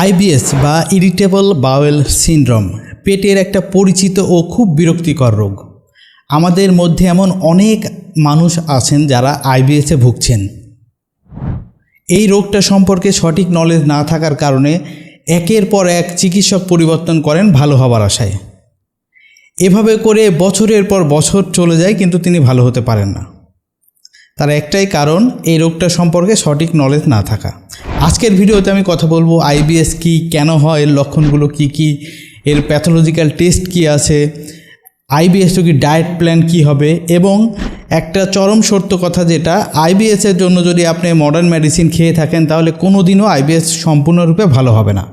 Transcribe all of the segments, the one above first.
IBS বা irritable bowel syndrome, পেটের একটা পরিচিত ও খুব বিরক্তিকর রোগ। আমাদের মধ্যে এমন অনেক মানুষ আছেন যারা আইবিএসে ভুগছেন। এই রোগটা সম্পর্কে সঠিক নলেজ না থাকার কারণে একের পর এক চিকিৎসক পরিবর্তন করেন ভালো হবার আশায়। এভাবে করে বছরের পর বছর চলে যায় কিন্তু তিনি ভালো হতে পারেন না। তার একটাই কারণ, এই রোগটা সম্পর্কে সঠিক নলেজ না থাকা। আজকের ভিডিওতে আমি কথা বলব আইবিএস কি কেন হয়, এর লক্ষণগুলো কি কি, এর প্যাথোলজিক্যাল টেস্ট কি আছে আইবিএস কি ডায়েট প্ল্যান কি হবে, এবং একটা চরম সত্য কথা যেটা আইবিএসের জন্য যদি আপনি মডার্ন মেডিসিন খেয়ে থাকেন, তাহলে কোনো দিনও আইবিএস সম্পূর্ণরূপে ভালো হবে না।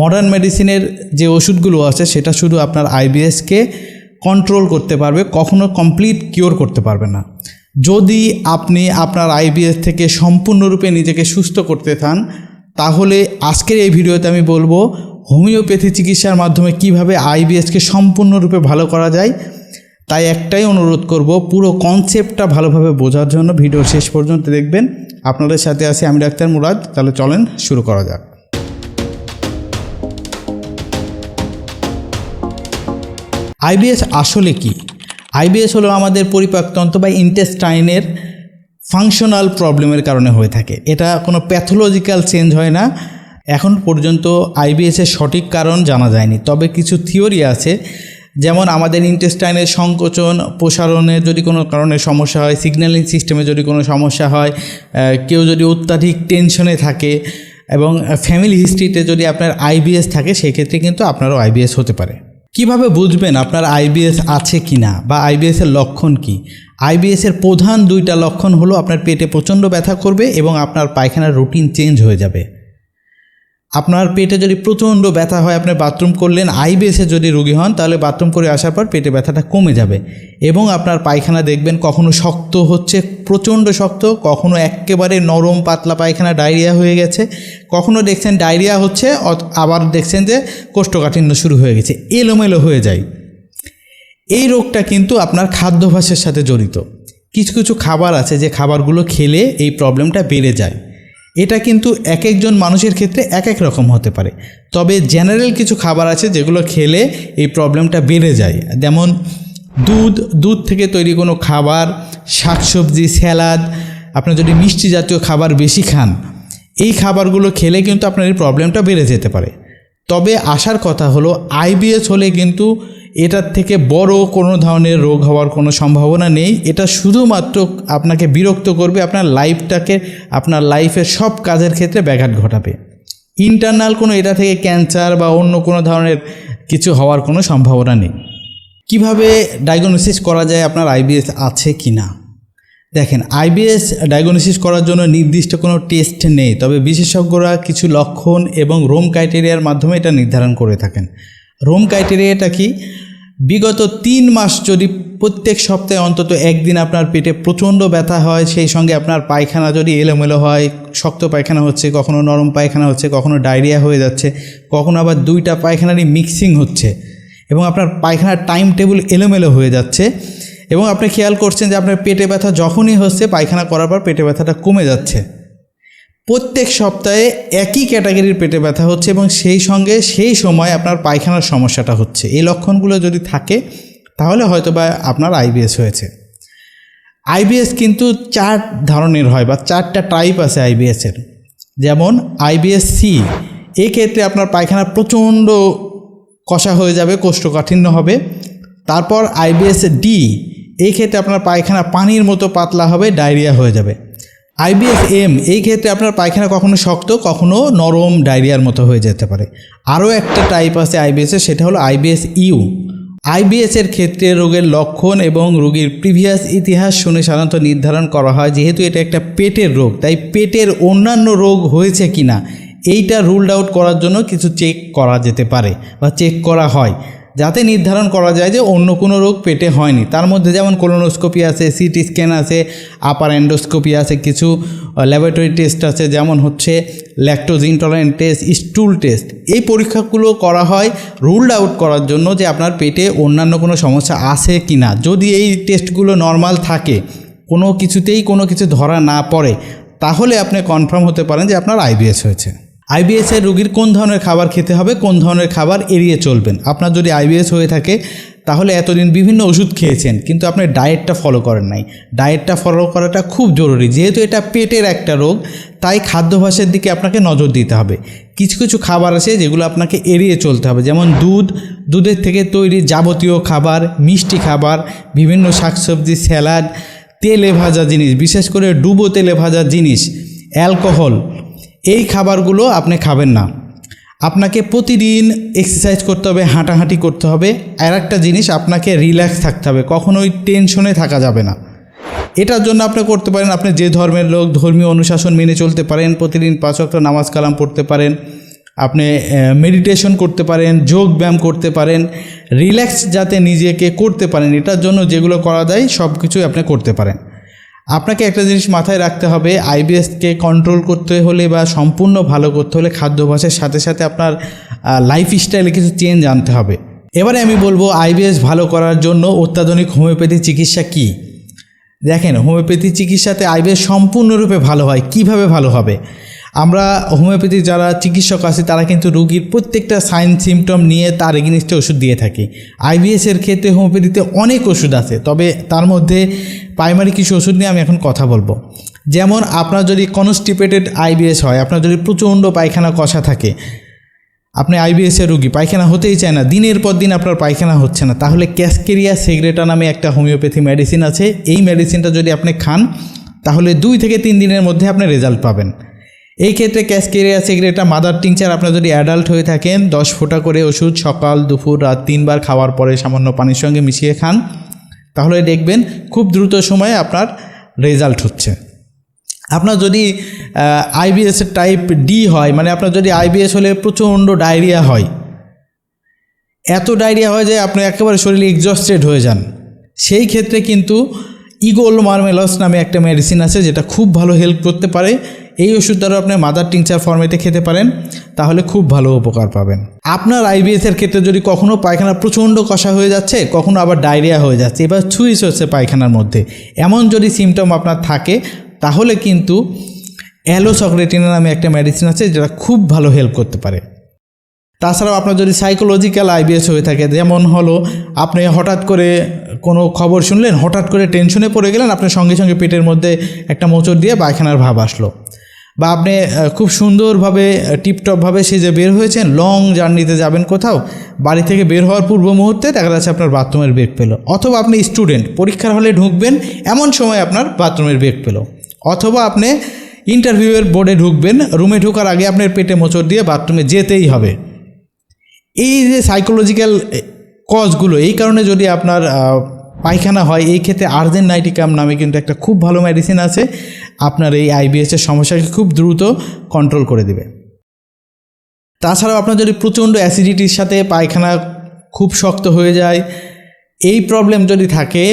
মডার্ন মেডিসিনের যে ওষুধগুলো আছে, সেটা শুধু আপনার আইবিএসকে কন্ট্রোল করতে পারবে, কখনো কমপ্লিট কিওর করতে পারবে না। যদি আপনি আপনার আইবিএস থেকে সম্পূর্ণরূপে নিজেকে সুস্থ করতে চান, তাহলে আজকের এই ভিডিওতে আমি বলব, হোমিওপ্যাথি চিকিৎসার মাধ্যমে কীভাবে আইবিএসকে সম্পূর্ণরূপে ভালো করা যায়। তাই একটাই অনুরোধ করব, পুরো কনসেপ্টটা ভালোভাবে বোঝার জন্য ভিডিও শেষ পর্যন্ত দেখবেন। আপনাদের সাথে আছি আমি ডাক্তার মুরাদ, তাহলে চলেন শুরু করা যাক। আইবিএস আসলে কি? আইবিএস হলো আমাদের পরিপাকতন্ত্র বা ইন্টেস্টাইনের ফাংশনাল প্রবলেমের কারণে হয়ে থাকে। এটা কোনো প্যাথোলজিক্যাল চেঞ্জ হয় না। এখন পর্যন্ত আইবিএসের সঠিক কারণ জানা যায়নি। তবে কিছু থিওরি আছে, যেমন আমাদের ইন্টেস্টাইনের সংকোচন, প্রসারণের যদি কোনো কারণে সমস্যা হয় সিগন্যালিং সিস্টেমে যদি কোনো সমস্যা হয় কেউ যদি অত্যাধিক টেনশনে থাকে এবং ফ্যামিলি হিস্ট্রিতে যদি আপনার আইবিএস থাকে, সেক্ষেত্রে কিন্তু আপনারও আইবিএস হতে পারে। কীভাবে বুঝবেন আপনার আইবিএস আছে কি না বা আইবিএস এর লক্ষণ কি? আইবিএস এর প্রধান দুইটা লক্ষণ হলো আপনার পেটে প্রচণ্ড ব্যথা করবে এবং আপনার পায়খানার রুটিন চেঞ্জ হয়ে যাবে। আপনার পেটে যদি প্রচণ্ড ব্যথা হয়, আপনি বাথরুম করলেন আইবিএসে যদি রুগী হন, তাহলে বাথরুম করে আসার পর পেটে ব্যথাটা কমে যাবে। এবং আপনার পায়খানা দেখবেন কখনো শক্ত হচ্ছে, প্রচণ্ড শক্ত, কখনো একেবারে নরম পাতলা পায়খানা, ডায়রিয়া হয়ে গেছে। কখনো দেখছেন ডায়রিয়া হচ্ছে আবার দেখছেন যে কোষ্ঠকাঠিন্য শুরু হয়ে গেছে, এলোমেলো হয়ে যায়। এই রোগটা কিন্তু আপনার খাদ্যাভ্যাসের সাথে জড়িত। কিছু কিছু খাবার আছে যে খাবারগুলো খেলে এই প্রবলেমটা বেড়ে যায়। এটা কিন্তু এক একজন মানুষের ক্ষেত্রে এক এক রকম হতে পারে। তবে জেনারেল কিছু খাবার আছে যেগুলো খেলে এই প্রবলেমটা বেড়ে যায়। যেমন দুধ দুধ থেকে তৈরি কোনো খাবার, শাকসবজি স্যালাদ আপনি যদি মিষ্টি জাতীয় খাবার বেশি খান, এই খাবারগুলো খেলে কিন্তু আপনার এই প্রবলেমটা বেড়ে যেতে পারে। তবে আসার কথা হলো আইবিএস হলে কিন্তু এটার থেকে বড় কোনো ধরনের রোগ হওয়ার কোনো সম্ভাবনা নেই। এটা শুধুমাত্র আপনাকে বিরক্ত করবে, আপনার লাইফটাকে, আপনার লাইফের সব কাজের ক্ষেত্রে ব্যাঘাত ঘটাবে। ইন্টারনাল কোনো এটা থেকে ক্যান্সার বা অন্য কোনো ধরনের কিছু হওয়ার কোনো সম্ভাবনা নেই। কীভাবে ডায়াগনোসিস করা যায়, আপনার আইবিএস আছে কি না দেখেন, আইবিএস ডায়াগনোসিস করার জন্য নির্দিষ্ট কোনো টেস্ট নেই, তবে বিশেষজ্ঞরা কিছু লক্ষণ এবং রোম ক্রাইটেরিয়ার মাধ্যমে এটা নির্ধারণ করে থাকেন। রোম ক্রাইটেরিয়াটা কি? বিগত তিন মাস যদি প্রত্যেক সপ্তাহে অন্তত একদিন আপনার পেটে প্রচণ্ড ব্যথা হয়, সেই সঙ্গে আপনার পায়খানা যদি এলোমেলো হয়, শক্ত পায়খানা হচ্ছে, কখনো নরম পায়খানা হচ্ছে, কখনো ডায়রিয়া হয়ে যাচ্ছে, কখনো আবার দুইটা পায়খানারই মিক্সিং হচ্ছে এবং আপনার পায়খানার টাইম টেবিল এলোমেলো হয়ে যাচ্ছে এবং আপনি খেয়াল করছেন যে আপনার পেটে ব্যথা যখনই হচ্ছে, পায়খানা করার পর পেটে ব্যথাটা কমে যাচ্ছে। প্রত্যেক সপ্তাহে একই ক্যাটাগরির পেটে ব্যথা হচ্ছে এবং সেই সঙ্গে সেই সময় আপনার পায়খানার সমস্যাটা হচ্ছে। এই লক্ষণগুলো যদি থাকে, তাহলে হয়তো বা আপনার আইবিএস হয়েছে আইবিএস কিন্তু চার ধরনের হয় বা চারটা টাইপ আছে আইবিএসের যেমন আইবিএস সি এই ক্ষেত্রে আপনার পায়খানা প্রচণ্ড কষা হয়ে যাবে, কোষ্ঠকাঠিন্য হবে। তারপর আইবিএস ডি এই ক্ষেত্রে আপনার পায়খানা পানির মতো পাতলা হবে, ডায়রিয়া হয়ে যাবে। আইবিএস এম, এই ক্ষেত্রে আপনার পায়খানা কখনো শক্ত, কখনো নরম ডায়রিয়ার মতো হয়ে যেতে পারে। আরও একটা টাইপ আছে আইবিএসের সেটা হলো আইবিএস ইউ। আইবিএস এর ক্ষেত্রে রোগের লক্ষণ এবং রোগীর প্রিভিয়াস ইতিহাস শুনে সাধারণত নির্ধারণ করা হয়, যেহেতু এটা একটা পেটের রোগ, তাই পেটের অন্যান্য রোগ হয়েছে কিনা, এইটা রুলড আউট করার জন্য কিছু চেক করা যেতে পারে বা চেক করা হয়। যাতে নির্ধারণ করা যায় যে অন্য কোনো রোগ পেটে হয়নি। তার মধ্যে যেমন কোলোনোস্কোপি আছে সিটি স্ক্যান আছে আপার অ্যান্ডোস্কোপি আছে, কিছু ল্যাবরেটরি টেস্ট আছে, যেমন হচ্ছে lactose intolerant test stool test এই পরীক্ষাগুলো করা হয় রুলড আউট করার জন্য যে আপনার পেটে অন্যান্য কোনো সমস্যা আছে কি না যদি এই টেস্টগুলো নর্মাল থাকে, কোনো কিছুতেই কোনো কিছু ধরা না পড়ে, তাহলে আপনি কনফার্ম হতে পারেন যে আপনার আইবিএস হয়েছে। আইবিএস এর রুগীর কোন ধরনের খাবার খেতে হবে, কোন ধরনের খাবার এড়িয়ে চলবেন? আপনার যদি আইবিএস হয়ে থাকে, তাহলে এতদিন বিভিন্ন ওষুধ খেয়েছেন, কিন্তু আপনি ডায়েটটা ফলো করেন নাই। ডায়েটটা ফলো করাটা খুব জরুরি। যেহেতু এটা পেটের একটা রোগ, তাই খাদ্যাভ্যাসের দিকে আপনাকে নজর দিতে হবে। কিছু কিছু খাবার আছে যেগুলো আপনাকে এড়িয়ে চলতে হবে, যেমন দুধ। দুধের থেকে তৈরি যাবতীয় খাবার, মিষ্টি খাবার, বিভিন্ন শাকসবজি, স্যালাড, তেলে ভাজা জিনিস, বিশেষ করে ডুবো তেলে ভাজা জিনিস, অ্যালকোহল এই খাবারগুলো আপনি খাবেন না। আপনাকে প্রতিদিন এক্সারসাইজ করতে হবে, হাঁটাহাঁটি করতে হবে। আর একটা জিনিস, আপনাকে রিল্যাক্স থাকতে হবে, কখনোই টেনশনে থাকা যাবে না। এটার জন্য আপনি করতে পারেন, আপনি যে ধর্মের লোক, ধর্মীয় অনুশাসন মেনে চলতে পারেন, প্রতিদিন পাঁচ ওয়াক্ত নামাজ কালাম পড়তে পারেন। আপনি মেডিটেশন করতে পারেন, যোগ ব্যায়াম করতে পারেন। রিল্যাক্স যাতে নিজেকে করতে পারেন, এটার জন্য যেগুলো করা যায় সব কিছুই আপনি করতে পারেন। আপনাকে একটা জিনিস মাথায় রাখতে হবে আইবিএসকে কন্ট্রোল করতে হলে বা সম্পূর্ণ ভালো করতে হলে খাদ্যাভ্যাসের সাথে সাথে আপনার লাইফ স্টাইলে কিছু চেঞ্জ আনতে হবে। এবারে আমি বলব আইবিএস ভালো করার জন্য অত্যাধুনিক হোমিওপ্যাথি চিকিৎসা কী? দেখেন, হোমিওপ্যাথি চিকিৎসাতে আইবিএস সম্পূর্ণরূপে ভালো হয়। কীভাবে ভালো হবে? আমরা হোমিওপ্যাথি যারা চিকিৎসক আছে, তারা কিন্তু রুগীর প্রত্যেকটা সাইন সিমটম নিয়ে তার এগেনিস্টে ওষুধ দিয়ে থাকি। আইবিএসের ক্ষেত্রে হোমিওপ্যাথিতে অনেক ওষুধ আছে, তবে তার মধ্যে প্রাইমারি কিছু ওষুধ নিয়ে আমি এখন কথা বলব। যেমন আপনার যদি কনস্টিপেটেড আইবিএস হয়, আপনার যদি প্রচণ্ড পায়খানা কষা থাকে, আপনি আইবিএসের রুগী, পায়খানা হতেই চায় না, দিনের পর দিন আপনার পায়খানা হচ্ছে না। তাহলে ক্যাসকেরিয়া সেগ্রেটা নামে একটা হোমিওপ্যাথি মেডিসিন আছে, এই মেডিসিনটা যদি আপনি খান, তাহলে দুই থেকে তিন দিনের মধ্যে আপনি রেজাল্ট পাবেন। এই ক্ষেত্রে ক্যাসকেরিয়া সিগারেটটা মাদার টিংচার আপনার যদি অ্যাডাল্ট হয়ে থাকেন, দশ ফোঁটা করে ওষুধ সকাল, দুপুর, রাত তিনবার খাওয়ার পরে সামান্য পানির সঙ্গে মিশিয়ে খান। তাহলে দেখবেন খুব দ্রুত সময়ে আপনার রেজাল্ট হচ্ছে। আপনার যদি আইবিএস টাইপ ডি হয় মানে আপনার যদি আইবিএস হলে প্রচণ্ড ডায়রিয়া হয়। এত ডায়রিয়া হয় যে আপনি একেবারে শরীরে এক্সস্টেড হয়ে যান। সেই ক্ষেত্রে কিন্তু ইগোল মার্মেলস নামে একটা মেডিসিন আছে, যেটা খুব ভালো হেল্প করতে পারে। এই ওষুধ দ্বারা আপনি মাদার টিংচার ফর্মেটে খেতে পারেন, তাহলে খুব ভালো উপকার পাবেন। আপনার আইবিএস এর ক্ষেত্রে যদি কখনও পায়খানা প্রচণ্ড কষা হয়ে যাচ্ছে, কখনো আবার ডায়রিয়া হয়ে যাচ্ছে, এবার ছুঁইস হচ্ছে পায়খানার মধ্যে। এমন যদি সিমটম আপনার থাকে, তাহলে কিন্তু অ্যালোসক্রেটিনা নামে একটা মেডিসিন আছে, যেটা খুব ভালো হেল্প করতে পারে। তাছাড়াও আপনার যদি সাইকোলজিক্যাল আইবিএস হয়ে থাকে, যেমন হলো, আপনি হঠাৎ করে কোনো খবর শুনলেন, হঠাৎ করে টেনশনে পড়ে গেলেন আপনার সঙ্গে সঙ্গে পেটের মধ্যে একটা মোচড় দিয়ে পায়খানার ভাব আসলো। বা আপনি খুব সুন্দরভাবে টিপটপভাবে সেজে বের হয়েছেন, লং জার্নিতে যাবেন কোথাও, বাড়ি থেকে বের হওয়ার পূর্ব মুহূর্তে দেখা যাচ্ছে আপনার বাথরুমের বেগ পেল। অথবা আপনি স্টুডেন্ট, পরীক্ষার হলে ঢুকবেন, এমন সময় আপনার বাথরুমের বেগ পেল। অথবা আপনি ইন্টারভিউয়ের বোর্ডে ঢুকবেন, রুমে ঢোকার আগে আপনার পেটে মোচড় দিয়ে বাথরুমে যেতেই হবে। এই যে সাইকোলজিক্যাল কজগুলো এই কারণে যদি আপনার পায়খানা হয়, এই ক্ষেত্রে আর্জেন নাইটিকাম নামে কিন্তু একটা খুব ভালো মেডিসিন আছে। আপনার এই আইবিএসের সমস্যাকে খুব দ্রুত কন্ট্রোল করে দেবে। তাছাড়াও আপনার যদি প্রচণ্ড অ্যাসিডিটির সাথে পায়খানা খুব শক্ত হয়ে যায়, এই প্রবলেম যদি থাকে,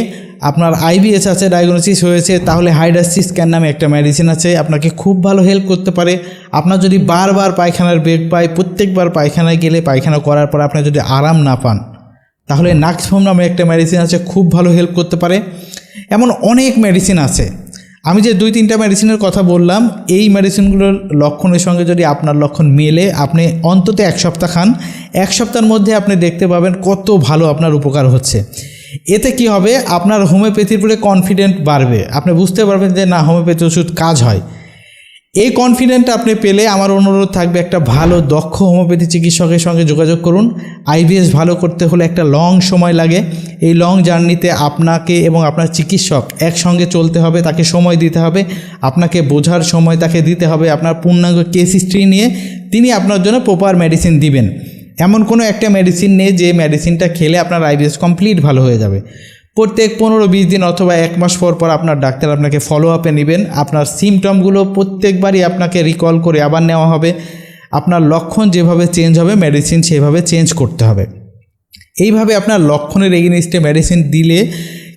আপনার আইবিএস আছে ডায়াগনোসিস হয়েছে, তাহলে হাইডাসি স্ক্যান নামে একটা মেডিসিন আছে, আপনাকে খুব ভালো হেল্প করতে পারে। আপনার যদি বারবার পায়খানার বেগ পায়, প্রত্যেকবার পায়খানায় গেলে পায়খানা করার পর আপনি যদি আরাম না পান তাহলে নাক্সফোম নামে একটা মেডিসিন আছে, খুব ভালো হেল্প করতে পারে। এমন অনেক মেডিসিন আছে। আমি যে দুই তিনটা মেডিসিনের কথা বললাম, এই মেডিসিনগুলোর লক্ষণের সঙ্গে যদি আপনার লক্ষণ মেলে, আপনি অন্তত এক সপ্তাহ খান। এক সপ্তাহের মধ্যে আপনি দেখতে পাবেন কত ভালো আপনার উপকার হচ্ছে। এতে কি হবে? আপনার হোমিওপ্যাথির উপরে কনফিডেন্ট বাড়বে। আপনি বুঝতে পারবেন যে না হোমিওপ্যাথি ওষুধ কাজ হয়। এই কনফিডেন্ট আপনি পেলে আমার অনুরোধ থাকবে একটা ভালো, দক্ষ হোমিওপ্যাথি চিকিৎসকের সঙ্গে যোগাযোগ করুন। আইবিএস ভালো করতে হলে একটা লং সময় লাগে। এই লং জার্নিতে আপনাকে এবং আপনার চিকিৎসক একসঙ্গে চলতে হবে, তাকে সময় দিতে হবে, আপনাকে বোঝার সময় তাকে দিতে হবে, আপনার পূর্ণাঙ্গ কেস হিস্ট্রি নিয়ে তিনি আপনার জন্য প্রপার মেডিসিন দিবেন। এমন কোনো একটা মেডিসিন নেই যে মেডিসিনটা খেলে আপনার আইবিএস কমপ্লিট ভালো হয়ে যাবে। প্রত্যেক পনেরো বিশ দিন অথবা এক মাস পর পর আপনার ডাক্তার আপনাকে ফলো আপে নেবেন। আপনার সিমটমগুলো প্রত্যেকবারই আপনাকে রিকল করে আবার নেওয়া হবে। আপনার লক্ষণ যেভাবে চেঞ্জ হবে মেডিসিন সেভাবে চেঞ্জ করতে হবে। এইভাবে আপনার লক্ষণের এগেনিস্টে মেডিসিন দিলে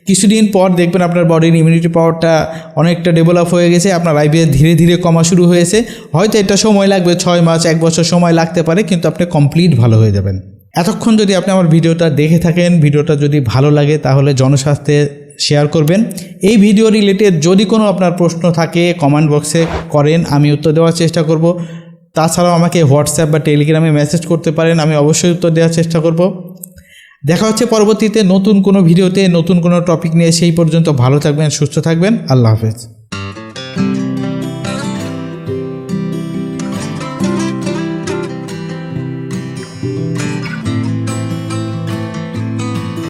কিছুদিন পর দেখবেন আপনার বডির ইমিউনিটি পাওয়ারটা অনেকটা ডেভেলপ হয়ে গেছে, আপনার আইবিএস ধীরে ধীরে কমা শুরু হয়েছে। হয়তো এটা সময় লাগবে, ছয় মাস, এক বছর সময় লাগতে পারে, কিন্তু আপনি কমপ্লিট ভালো হয়ে যাবেন। এতক্ষণ যদি আপনি আমার ভিডিওটা দেখে থাকেন, ভিডিওটা যদি ভালো লাগে, তাহলে জনস্বাস্থ্যে শেয়ার করবেন। এই ভিডিও রিলেটেড যদি কোনো আপনার প্রশ্ন থাকে কমেন্ট বক্সে করেন, আমি উত্তর দেওয়ার চেষ্টা করব। তাছাড়াও আমাকে হোয়াটসঅ্যাপ বা টেলিগ্রামে মেসেজ করতে পারেন, আমি অবশ্যই উত্তর দেওয়ার চেষ্টা করব। দেখা হচ্ছে পরবর্তীতে নতুন কোনো ভিডিওতে, নতুন কোনো টপিক নিয়ে, সেই পর্যন্ত ভালো থাকবেন, সুস্থ থাকবেন, আল্লাহ হাফেজ।